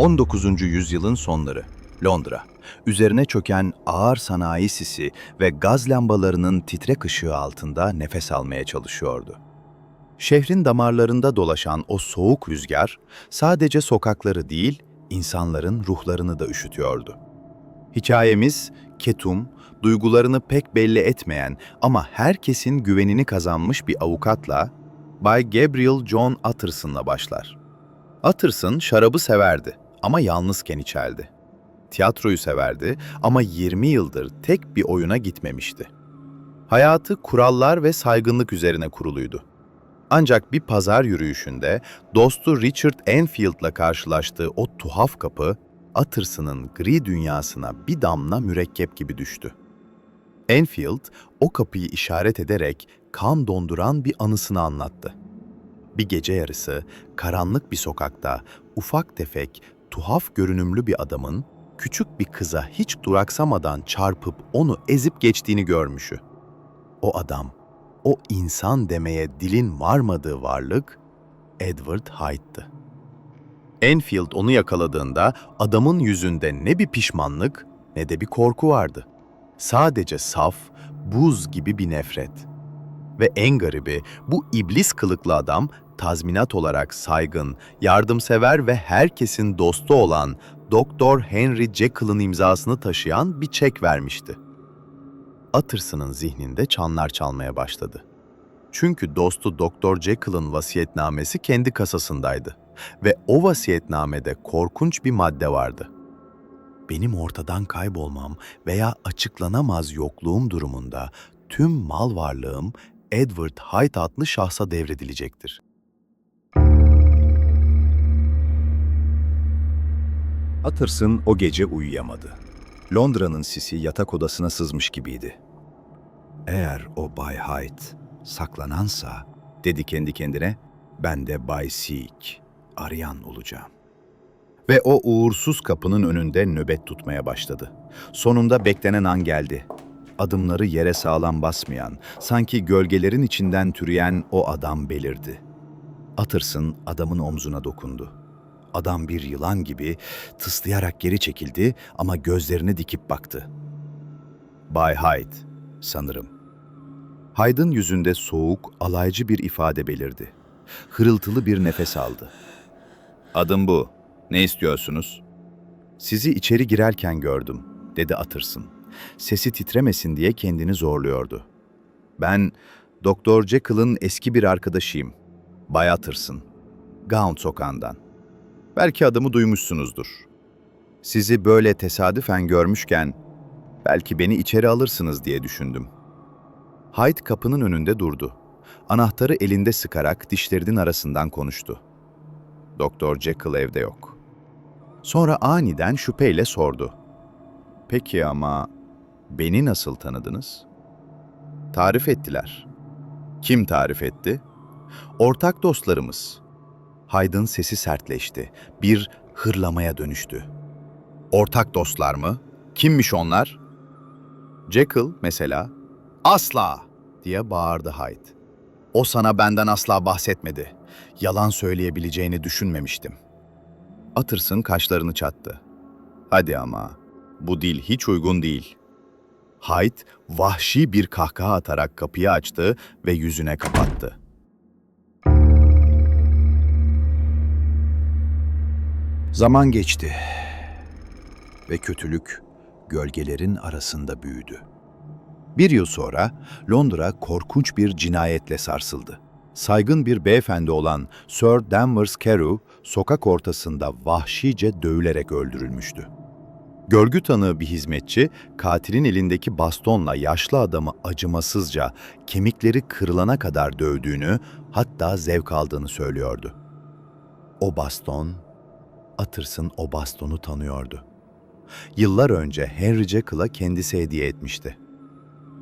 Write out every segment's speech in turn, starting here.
19. yüzyılın sonları. Londra. Üzerine çöken ağır sanayi sisi ve gaz lambalarının titrek ışığı altında nefes almaya çalışıyordu. Şehrin damarlarında dolaşan o soğuk rüzgar sadece sokakları değil, insanların ruhlarını da üşütüyordu. Hikayemiz Ketum, duygularını pek belli etmeyen ama herkesin güvenini kazanmış bir avukatla Bay Gabriel John Utterson'la başlar. Utterson şarabı severdi ama yalnızken içerdi. Tiyatroyu severdi ama 20 yıldır tek bir oyuna gitmemişti. Hayatı kurallar ve saygınlık üzerine kuruluydu. Ancak bir pazar yürüyüşünde dostu Richard Enfield'la karşılaştığı o tuhaf kapı, Utterson'ın gri dünyasına bir damla mürekkep gibi düştü. Enfield o kapıyı işaret ederek kan donduran bir anısını anlattı. Bir gece yarısı karanlık bir sokakta ufak tefek, tuhaf görünümlü bir adamın küçük bir kıza hiç duraksamadan çarpıp onu ezip geçtiğini görmüşü. O adam, o insan demeye dilin varmadığı varlık Edward Hyde'dı. Enfield onu yakaladığında adamın yüzünde ne bir pişmanlık ne de bir korku vardı. Sadece saf, buz gibi bir nefret. Ve en garibi bu iblis kılıklı adam tazminat olarak saygın, yardımsever ve herkesin dostu olan Doktor Henry Jekyll'ın imzasını taşıyan bir çek vermişti. Utterson'ın zihninde çanlar çalmaya başladı. Çünkü dostu Doktor Jekyll'ın vasiyetnamesi kendi kasasındaydı ve o vasiyetnamede korkunç bir madde vardı. Benim ortadan kaybolmam veya açıklanamaz yokluğum durumunda tüm mal varlığım Edward Hyde adlı şahsa devredilecektir. Utterson o gece uyuyamadı. Londra'nın sisi yatak odasına sızmış gibiydi. Eğer o Bay Hyde saklanansa, dedi kendi kendine, ben de Bay Seek, arayan olacağım. Ve o uğursuz kapının önünde nöbet tutmaya başladı. Sonunda beklenen an geldi. Adımları yere sağlam basmayan, sanki gölgelerin içinden türeyen o adam belirdi. Utterson adamın omzuna dokundu. Adam bir yılan gibi tıslayarak geri çekildi ama gözlerini dikip baktı. Bay Hyde, sanırım. Hyde'ın yüzünde soğuk, alaycı bir ifade belirdi. Hırıltılı bir nefes aldı. Adım bu. Ne istiyorsunuz? Sizi içeri girerken gördüm, dedi Utterson. Sesi titremesin diye kendini zorluyordu. Ben Doktor Jekyll'ın eski bir arkadaşıyım. Bay Utterson. Gaunt sokağından. Belki adımı duymuşsunuzdur. Sizi böyle tesadüfen görmüşken belki beni içeri alırsınız diye düşündüm. Hyde kapının önünde durdu. Anahtarı elinde sıkarak dişlerinin arasından konuştu. Doktor Jekyll evde yok. Sonra aniden şüpheyle sordu. Peki ama beni nasıl tanıdınız? Tarif ettiler. Kim tarif etti? Ortak dostlarımız. Hyde'ın sesi sertleşti. Bir hırlamaya dönüştü. Ortak dostlar mı? Kimmiş onlar? Jekyll mesela. Asla! diye bağırdı Hyde. O sana benden asla bahsetmedi. Yalan söyleyebileceğini düşünmemiştim. Utterson kaşlarını çattı. Hadi ama, bu dil hiç uygun değil. Hyde vahşi bir kahkaha atarak kapıyı açtı ve yüzüne kapattı. Zaman geçti ve kötülük gölgelerin arasında büyüdü. Bir yıl sonra Londra korkunç bir cinayetle sarsıldı. Saygın bir beyefendi olan Sir Danvers Carew sokak ortasında vahşice dövülerek öldürülmüştü. Görgü tanığı bir hizmetçi katilin elindeki bastonla yaşlı adamı acımasızca kemikleri kırılana kadar dövdüğünü hatta zevk aldığını söylüyordu. O baston, Utterson o bastonu tanıyordu. Yıllar önce Henry Jekyll'a kendisi hediye etmişti.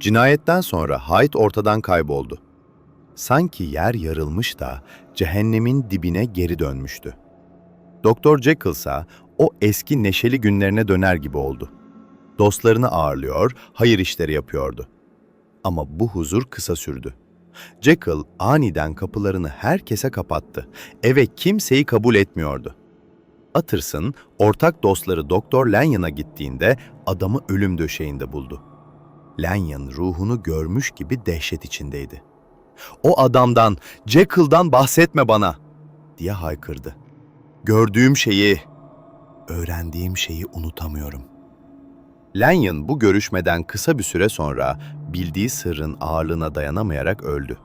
Cinayetten sonra Hyde ortadan kayboldu. Sanki yer yarılmış da cehennemin dibine geri dönmüştü. Doktor Jekyll ise o eski neşeli günlerine döner gibi oldu. Dostlarını ağırlıyor, hayır işleri yapıyordu. Ama bu huzur kısa sürdü. Jekyll aniden kapılarını herkese kapattı. Eve kimseyi kabul etmiyordu. Utterson, ortak dostları Doktor Lanyon'a gittiğinde adamı ölüm döşeğinde buldu. Lanyon ruhunu görmüş gibi dehşet içindeydi. O adamdan, Jekyll'dan bahsetme bana, diye haykırdı. Gördüğüm şeyi, öğrendiğim şeyi unutamıyorum. Lanyon bu görüşmeden kısa bir süre sonra bildiği sırrın ağırlığına dayanamayarak öldü.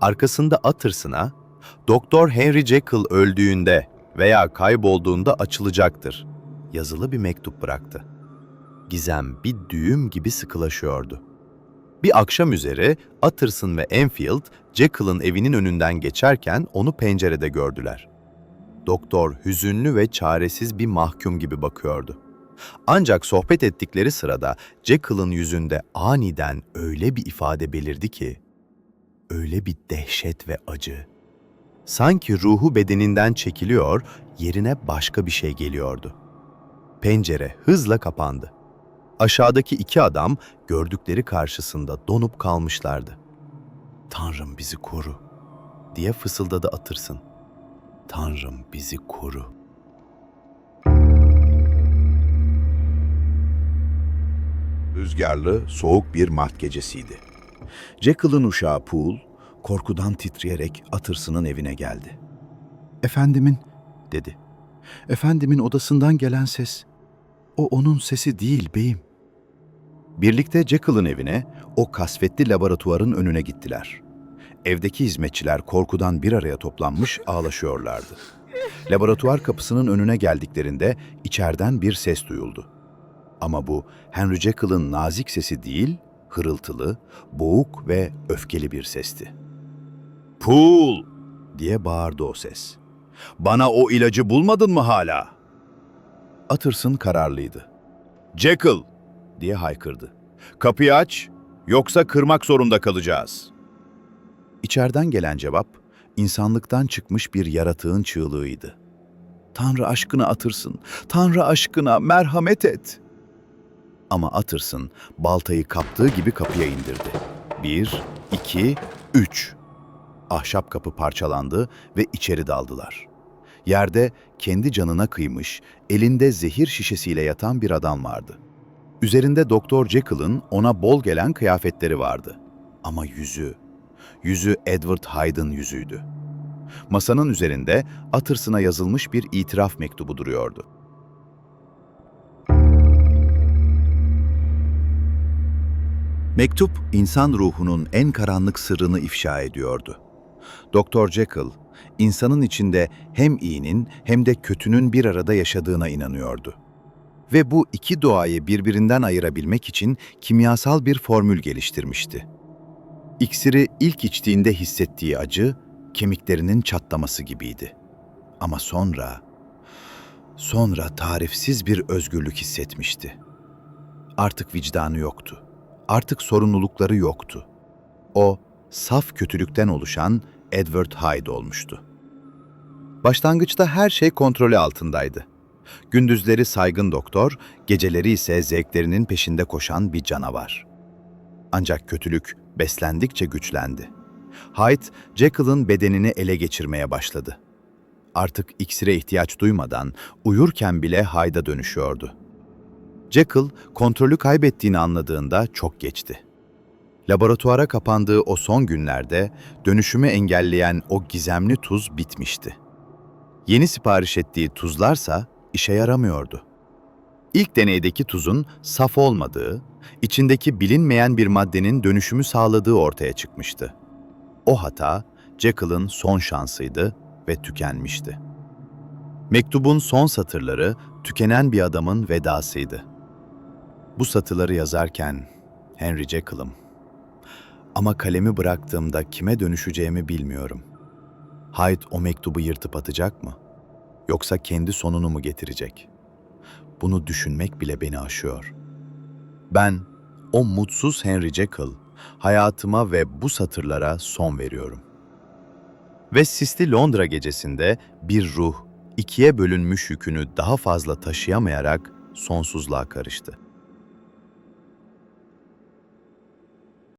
Arkasında Utterson'a, Doktor Henry Jekyll öldüğünde veya kaybolduğunda açılacaktır. Yazılı bir mektup bıraktı. Gizem bir düğüm gibi sıkılaşıyordu. Bir akşam üzeri Utterson ve Enfield, Jekyll'ın evinin önünden geçerken onu pencerede gördüler. Doktor hüzünlü ve çaresiz bir mahkum gibi bakıyordu. Ancak sohbet ettikleri sırada Jekyll'ın yüzünde aniden öyle bir ifade belirdi ki, öyle bir dehşet ve acı. Sanki ruhu bedeninden çekiliyor, yerine başka bir şey geliyordu. Pencere hızla kapandı. Aşağıdaki iki adam gördükleri karşısında donup kalmışlardı. Tanrım bizi koru diye fısıldadı Atırsın. Tanrım bizi koru. Rüzgarlı, soğuk bir Mart gecesiydi. Jekyll'ın uşağı Pool, korkudan titreyerek Atırsın'ın evine geldi. ''Efendimin'' dedi. ''Efendimin odasından gelen ses. O onun sesi değil beyim.'' Birlikte Jekyll'ın evine, o kasvetli laboratuvarın önüne gittiler. Evdeki hizmetçiler korkudan bir araya toplanmış ağlaşıyorlardı. Laboratuvar kapısının önüne geldiklerinde içeriden bir ses duyuldu. Ama bu Henry Jekyll'ın nazik sesi değil, hırıltılı, boğuk ve öfkeli bir sesti. ''Pool!'' diye bağırdı o ses. ''Bana o ilacı bulmadın mı hala?'' Utterson kararlıydı. ''Jekyll!'' diye haykırdı. ''Kapıyı aç, yoksa kırmak zorunda kalacağız.'' İçeriden gelen cevap, insanlıktan çıkmış bir yaratığın çığlığıydı. ''Tanrı aşkına atırsın, Tanrı aşkına merhamet et.'' Ama Utterson baltayı kaptığı gibi kapıya indirdi. Bir, iki, üç. Ahşap kapı parçalandı ve içeri daldılar. Yerde kendi canına kıymış, elinde zehir şişesiyle yatan bir adam vardı. Üzerinde Doktor Jekyll'ın ona bol gelen kıyafetleri vardı. Ama yüzü, yüzü Edward Hyde'ın yüzüydü. Masanın üzerinde Utterson'a yazılmış bir itiraf mektubu duruyordu. Mektup, insan ruhunun en karanlık sırrını ifşa ediyordu. Doktor Jekyll, insanın içinde hem iyinin hem de kötünün bir arada yaşadığına inanıyordu. Ve bu iki doğayı birbirinden ayırabilmek için kimyasal bir formül geliştirmişti. İksiri ilk içtiğinde hissettiği acı, kemiklerinin çatlaması gibiydi. Ama sonra, sonra tarifsiz bir özgürlük hissetmişti. Artık vicdanı yoktu artık sorumlulukları yoktu. O, saf kötülükten oluşan Edward Hyde olmuştu. Başlangıçta her şey kontrolü altındaydı. Gündüzleri saygın doktor, geceleri ise zevklerinin peşinde koşan bir canavar. Ancak kötülük beslendikçe güçlendi. Hyde, Jekyll'ın bedenini ele geçirmeye başladı. Artık iksire ihtiyaç duymadan uyurken bile Hyde'a dönüşüyordu. Jekyll kontrolü kaybettiğini anladığında çok geçti. Laboratuvara kapandığı o son günlerde dönüşümü engelleyen o gizemli tuz bitmişti. Yeni sipariş ettiği tuzlarsa işe yaramıyordu. İlk deneydeki tuzun saf olmadığı, içindeki bilinmeyen bir maddenin dönüşümü sağladığı ortaya çıkmıştı. O hata Jekyll'ın son şansıydı ve tükenmişti. Mektubun son satırları tükenen bir adamın vedasıydı. Bu satırları yazarken Henry Jekyll'ım. Ama kalemi bıraktığımda kime dönüşeceğimi bilmiyorum. Hyde o mektubu yırtıp atacak mı? Yoksa kendi sonunu mu getirecek? Bunu düşünmek bile beni aşıyor. Ben, o mutsuz Henry Jekyll, hayatıma ve bu satırlara son veriyorum. Ve sisli Londra gecesinde bir ruh, ikiye bölünmüş yükünü daha fazla taşıyamayarak sonsuzluğa karıştı.